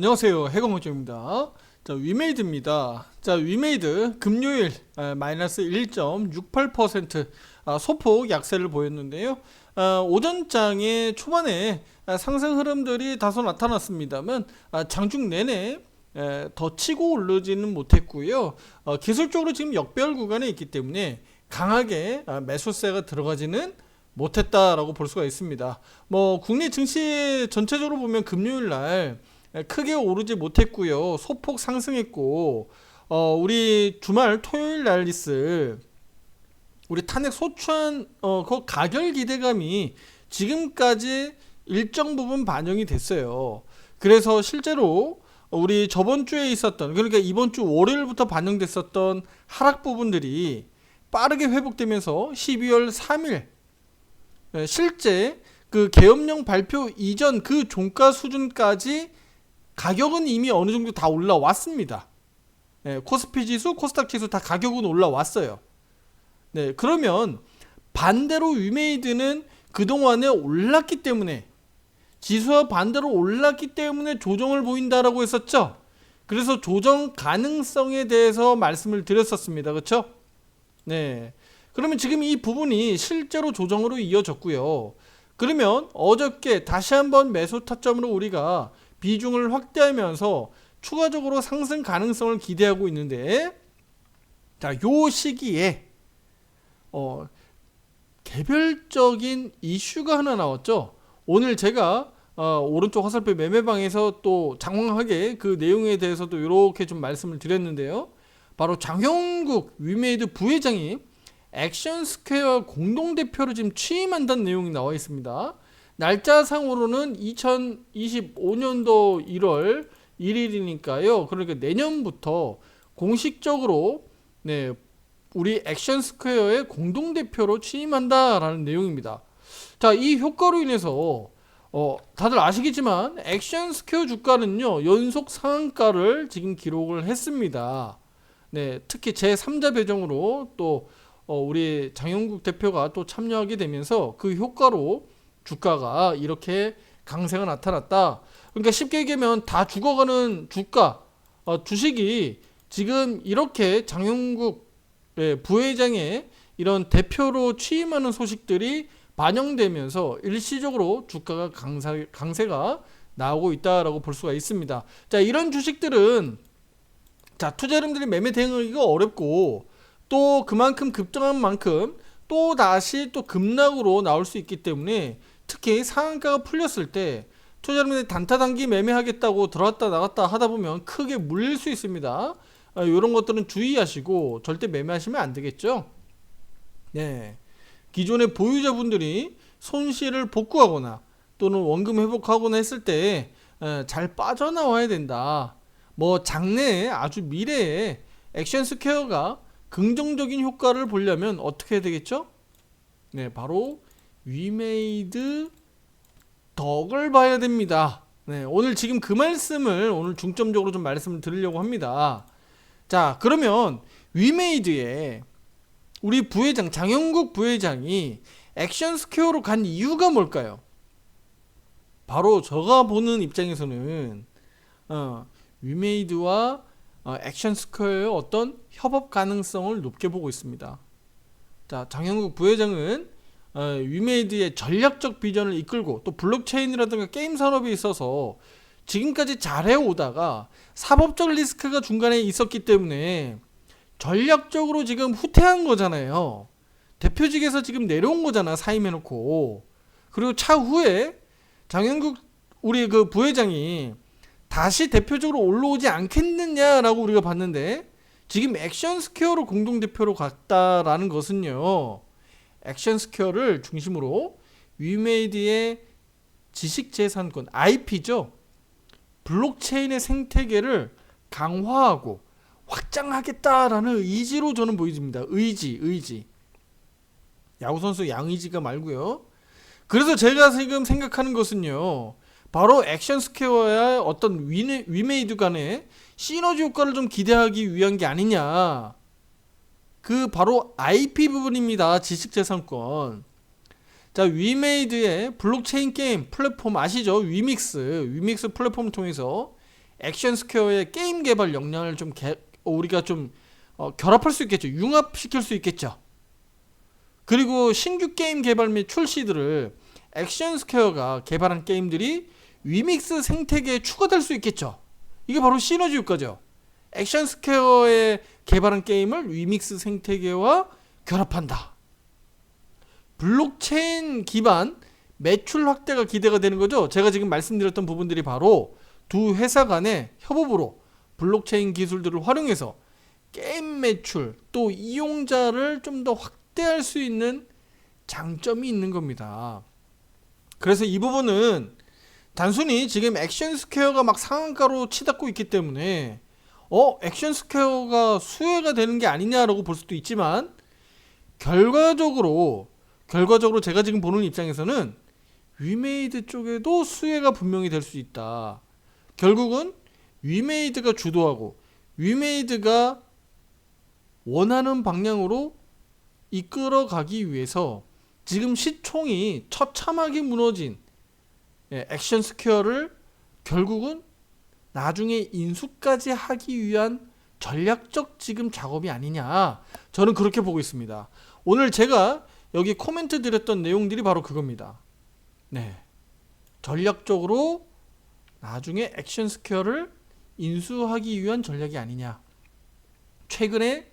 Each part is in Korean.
안녕하세요. 해공호정입니다. 자, 위메이드입니다. 자, 위메이드 금요일 아, 마이너스 1.68% 아, 소폭 약세를 보였는데요. 아, 오전장의 초반에 아, 상승 흐름들이 다소 나타났습니다만 아, 장중 내내 에, 더 치고 오르지는 못했고요. 어, 기술적으로 지금 역별 구간에 있기 때문에 강하게 아, 매수세가 들어가지는 못했다라고 볼 수가 있습니다. 뭐 국내 증시 전체적으로 보면 금요일 날 크게 오르지 못했고요. 소폭 상승했고 어, 우리 주말 토요일 날 있을 우리 탄핵 소추안 어, 그 가결 기대감이 지금까지 일정 부분 반영이 됐어요. 그래서 실제로 우리 저번 주에 있었던 그러니까 이번 주 월요일부터 반영됐었던 하락 부분들이 빠르게 회복되면서 12월 3일 예, 실제 그 계엄령 발표 이전 그 종가 수준까지 가격은 이미 어느 정도 다 올라왔습니다. 예, 코스피 지수, 코스닥 지수 다 가격은 올라왔어요. 네, 그러면 반대로 위메이드는 그동안에 올랐기 때문에 지수와 반대로 올랐기 때문에 조정을 보인다라고 했었죠. 그래서 조정 가능성에 대해서 말씀을 드렸었습니다. 그렇죠? 네. 그러면 지금 이 부분이 실제로 조정으로 이어졌고요. 그러면 어저께 다시 한번 매수 타점으로 우리가 비중을 확대하면서 추가적으로 상승 가능성을 기대하고 있는데 자, 요 시기에 어 개별적인 이슈가 하나 나왔죠. 오늘 제가 어, 오른쪽 화살표 매매방에서 또 장황하게 그 내용에 대해서도 이렇게 좀 말씀을 드렸는데요. 바로 장형국 위메이드 부회장이 액션 스퀘어 공동대표로 지금 취임한다는 내용이 나와 있습니다. 날짜상으로는 2025년도 1월 1일이니까요. 그러니까 내년부터 공식적으로 네, 우리 액션 스퀘어의 공동 대표로 취임한다라는 내용입니다. 자, 이 효과로 인해서 어, 다들 아시겠지만 액션 스퀘어 주가는요. 연속 상한가를 지금 기록을 했습니다. 네, 특히 제 3자 배정으로 또 어, 우리 장영국 대표가 또 참여하게 되면서 그 효과로 주가가 이렇게 강세가 나타났다. 그러니까 쉽게 얘기하면 다 죽어가는 주가, 어, 주식이 지금 이렇게 장영국 예, 부회장의 이런 대표로 취임하는 소식들이 반영되면서 일시적으로 주가가 강세, 강세가 나오고 있다라고 볼 수가 있습니다. 자, 이런 주식들은 자, 투자자들이 매매 대응하기가 어렵고 또 그만큼 급등한 만큼 또 다시 또 급락으로 나올 수 있기 때문에 특히 상한가가 풀렸을 때 투자자들이 단타 단기 매매하겠다고 들어왔다 나갔다 하다 보면 크게 물릴 수 있습니다. 아, 이런 것들은 주의하시고 절대 매매하시면 안 되겠죠. 네. 기존의 보유자분들이 손실을 복구하거나 또는 원금 회복하거나 했을 때 잘 빠져나와야 된다. 뭐 장래에 아주 미래에 액션 스퀘어가 긍정적인 효과를 보려면 어떻게 해야 되겠죠? 네, 바로 위메이드 덕을 봐야 됩니다. 네, 오늘 지금 그 말씀을 오늘 중점적으로 좀 말씀을 드리려고 합니다. 자, 그러면 위메이드의 우리 부회장 장영국 부회장이 액션 스퀘어로 간 이유가 뭘까요? 바로 제가 보는 입장에서는 어, 위메이드와 어, 액션 스퀘어의 어떤 협업 가능성을 높게 보고 있습니다. 자, 장영국 부회장은 어, 위메이드의 전략적 비전을 이끌고 또 블록체인이라든가 게임 산업에 있어서 지금까지 잘해 오다가 사법적 리스크가 중간에 있었기 때문에 전략적으로 지금 후퇴한 거잖아요. 대표직에서 지금 내려온 거잖아 사임해놓고 그리고 차후에 장영국 우리 그 부회장이 다시 대표적으로 올라오지 않겠느냐라고 우리가 봤는데 지금 액션 스퀘어로 공동 대표로 갔다라는 것은요. 액션 스퀘어를 중심으로 위메이드의 지식 재산권 IP죠. 블록체인의 생태계를 강화하고 확장하겠다라는 의지로 저는 보여집니다. 의지, 의지. 야구 선수 양의지가 말고요. 그래서 제가 지금 생각하는 것은요. 바로 액션 스퀘어와 어떤 위메, 위메이드 간의 시너지 효과를 좀 기대하기 위한 게 아니냐. 그 바로 IP 부분입니다. 지식재산권. 자, 위메이드의 블록체인 게임 플랫폼 아시죠? 위믹스. 위믹스 플랫폼을 통해서 액션 스퀘어의 게임 개발 역량을 좀 개- 어, 우리가 좀 어, 결합할 수 있겠죠. 융합시킬 수 있겠죠. 그리고 신규 게임 개발 및 출시들을 액션 스퀘어가 개발한 게임들이 위믹스 생태계에 추가될 수 있겠죠. 이게 바로 시너지 효과죠. 액션 스퀘어에 개발한 게임을 위믹스 생태계와 결합한다. 블록체인 기반 매출 확대가 기대가 되는 거죠. 제가 지금 말씀드렸던 부분들이 바로 두 회사 간의 협업으로 블록체인 기술들을 활용해서 게임 매출 또 이용자를 좀 더 확대할 수 있는 장점이 있는 겁니다. 그래서 이 부분은 단순히 지금 액션 스퀘어가 막 상한가로 치닫고 있기 때문에 어 액션 스퀘어가 수혜가 되는 게 아니냐라고 볼 수도 있지만 결과적으로 결과적으로 제가 지금 보는 입장에서는 위메이드 쪽에도 수혜가 분명히 될 수 있다. 결국은 위메이드가 주도하고 위메이드가 원하는 방향으로 이끌어가기 위해서 지금 시총이 처참하게 무너진 예, 액션 스퀘어를 결국은 나중에 인수까지 하기 위한 전략적 지금 작업이 아니냐 저는 그렇게 보고 있습니다. 오늘 제가 여기 코멘트 드렸던 내용들이 바로 그겁니다. 네. 전략적으로 나중에 액션 스퀘어를 인수하기 위한 전략이 아니냐. 최근에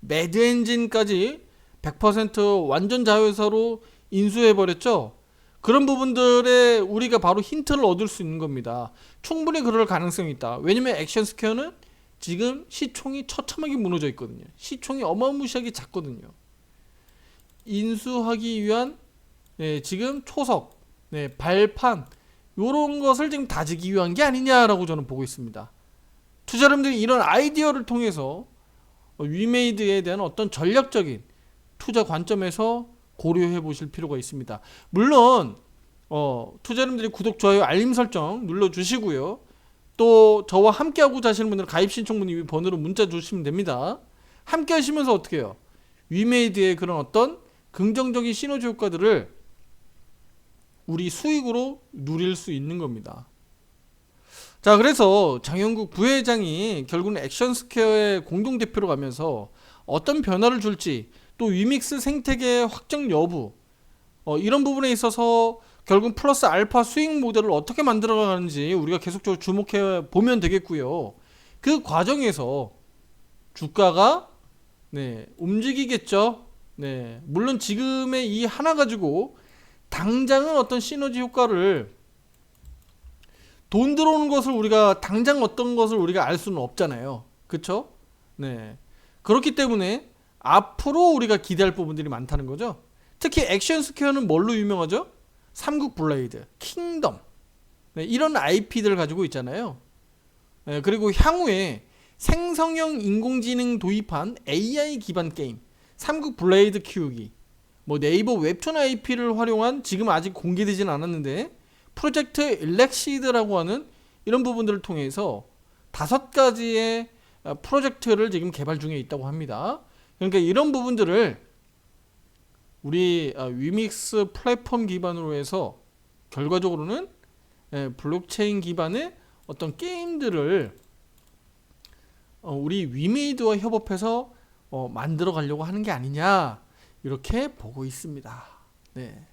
매드 엔진까지 100% 완전 자회사로 인수해 버렸죠. 그런 부분들에 우리가 바로 힌트를 얻을 수 있는 겁니다. 충분히 그럴 가능성이 있다. 왜냐면 액션 스퀘어는 지금 시총이 처참하게 무너져 있거든요. 시총이 어마무시하게 작거든요. 인수하기 위한 네, 지금 초석, 네, 발판 요런 것을 지금 다지기 위한 게 아니냐라고 저는 보고 있습니다. 투자자분들이 이런 아이디어를 통해서 어, 위메이드에 대한 어떤 전략적인 투자 관점에서 고려해 보실 필요가 있습니다. 물론 어, 투자자분들이 구독, 좋아요, 알림 설정 눌러 주시고요. 또 저와 함께 하고 자시는 분들은 가입 신청 문의 번호로 문자 주시면 됩니다. 함께 하시면서 어떻게 해요? 위메이드의 그런 어떤 긍정적인 시너지 효과들을 우리 수익으로 누릴 수 있는 겁니다. 자, 그래서 장영국 부회장이 결국은 액션 스퀘어의 공동 대표로 가면서 어떤 변화를 줄지 또 위믹스 생태계 확정 여부 어, 이런 부분에 있어서 결국 플러스 알파 수익 모델을 어떻게 만들어가는지 우리가 계속적으로 주목해 보면 되겠고요. 그 과정에서 주가가 네, 움직이겠죠. 네, 물론 지금의 이 하나 가지고 당장은 어떤 시너지 효과를 돈 들어오는 것을 우리가 당장 어떤 것을 우리가 알 수는 없잖아요. 그쵸? 네. 그렇기 때문에 앞으로 우리가 기대할 부분들이 많다는 거죠. 특히 액션 스퀘어는 뭘로 유명하죠? 삼국 블레이드, 킹덤. 네, 이런 IP들을 가지고 있잖아요. 네, 그리고 향후에 생성형 인공지능 도입한 AI 기반 게임, 삼국 블레이드 키우기, 뭐 네이버 웹툰 IP를 활용한 지금 아직 공개되진 않았는데 프로젝트 일렉시드라고 하는 이런 부분들을 통해서 다섯 가지의 어, 프로젝트를 지금 개발 중에 있다고 합니다. 그러니까 이런 부분들을 우리 어, 위믹스 플랫폼 기반으로 해서 결과적으로는 예, 블록체인 기반의 어떤 게임들을 어, 우리 위메이드와 협업해서 어, 만들어 가려고 하는 게 아니냐 이렇게 보고 있습니다. 네.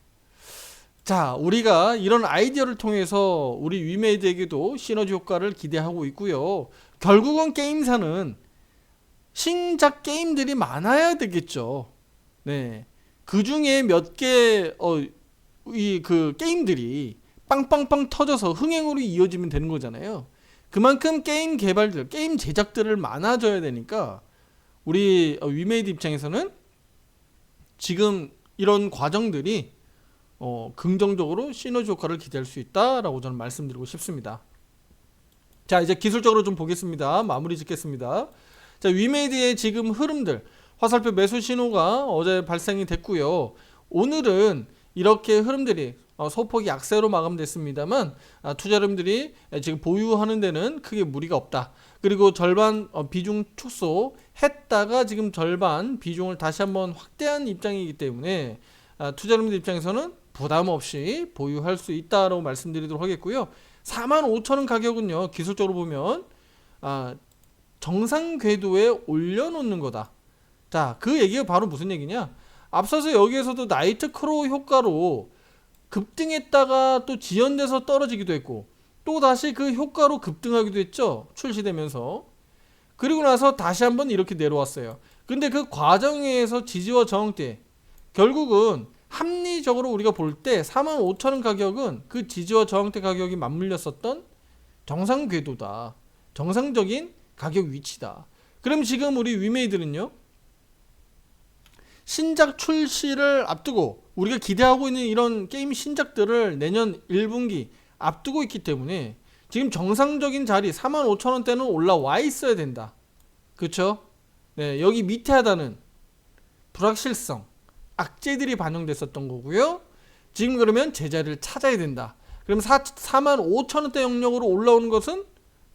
자, 우리가 이런 아이디어를 통해서 우리 위메이드에게도 시너지 효과를 기대하고 있고요. 결국은 게임사는 신작 게임들이 많아야 되겠죠. 네. 그 중에 몇 개, 어, 이 그 게임들이 빵빵빵 터져서 흥행으로 이어지면 되는 거잖아요. 그만큼 게임 개발들, 게임 제작들을 많아져야 되니까 우리 어, 위메이드 입장에서는 지금 이런 과정들이 어, 긍정적으로 시너지 효과를 기대할 수 있다라고 저는 말씀드리고 싶습니다. 자, 이제 기술적으로 좀 보겠습니다. 마무리 짓겠습니다. 자, 위메이드의 지금 흐름들, 화살표 매수 신호가 어제 발생이 됐고요. 오늘은 이렇게 흐름들이 어, 소폭이 약세로 마감됐습니다만 아, 투자자분들이 지금 보유하는 데는 크게 무리가 없다. 그리고 절반 어, 비중 축소 했다가 지금 절반 비중을 다시 한번 확대한 입장이기 때문에 아, 투자자분들 입장에서는 부담 없이 보유할 수 있다라고 말씀드리도록 하겠고요. 45,000원 가격은요. 기술적으로 보면 아, 정상 궤도에 올려놓는 거다. 자, 그 얘기가 바로 무슨 얘기냐? 앞서서 여기에서도 나이트 크로우 효과로 급등했다가 또 지연돼서 떨어지기도 했고 또 다시 그 효과로 급등하기도 했죠. 출시되면서. 그리고 나서 다시 한번 이렇게 내려왔어요. 근데 그 과정에서 지지와 저항대 결국은 합리적으로 우리가 볼 때 45,000원 가격은 그 지지와 저항대 가격이 맞물렸었던 정상 궤도다. 정상적인 가격 위치다. 그럼 지금 우리 위메이들은요. 신작 출시를 앞두고 우리가 기대하고 있는 이런 게임 신작들을 내년 1분기 앞두고 있기 때문에 지금 정상적인 자리 45,000원대는 올라와 있어야 된다. 그렇죠? 네, 여기 밑에 하단은 불확실성, 악재들이 반영됐었던 거고요. 지금 그러면 제자리를 찾아야 된다. 그럼 4, 45,000원대 영역으로 올라오는 것은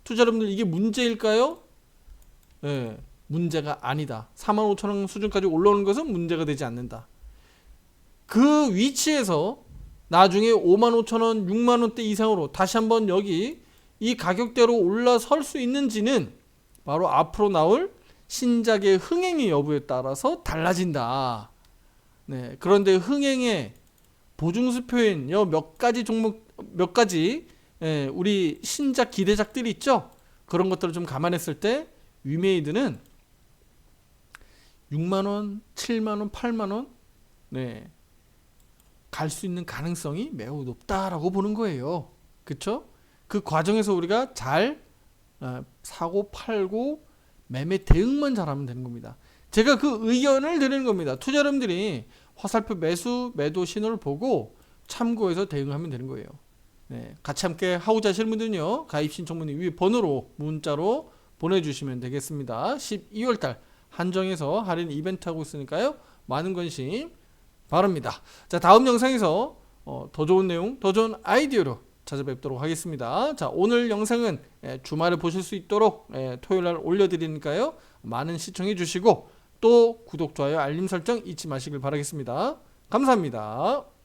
투자자분들 이게 문제일까요? 네, 문제가 아니다. 45,000원 수준까지 올라오는 것은 문제가 되지 않는다. 그 위치에서 나중에 55,000원, 6만 원대 이상으로 다시 한번 여기 이 가격대로 올라설 수 있는지는 바로 앞으로 나올 신작의 흥행의 여부에 따라서 달라진다. 네, 그런데 흥행의 보증수표인 여몇 가지 종목 몇 가지 예, 우리 신작 기대작들이 있죠. 그런 것들을 좀 감안했을 때 위메이드는 6만 원, 7만 원, 8만 원 네. 갈 수 있는 가능성이 매우 높다라고 보는 거예요. 그렇죠? 그 과정에서 우리가 잘 어, 사고 팔고 매매 대응만 잘하면 되는 겁니다. 제가 그 의견을 드리는 겁니다. 투자 여러분들이 화살표 매수 매도 신호를 보고 참고해서 대응하면 되는 거예요. 네, 같이 함께 하고자 하시는 분들은요. 가입 신청문의 위 번호로 문자로 보내주시면 되겠습니다. 12월달 한정해서 할인 이벤트 하고 있으니까요. 많은 관심 바랍니다. 자 다음 영상에서 어, 더 좋은 내용, 더 좋은 아이디어로 찾아뵙도록 하겠습니다. 자 오늘 영상은 예, 주말에 보실 수 있도록 예, 토요일날 올려드리니까요. 많은 시청해 주시고 또 구독, 좋아요, 알림 설정 잊지 마시길 바라겠습니다. 감사합니다.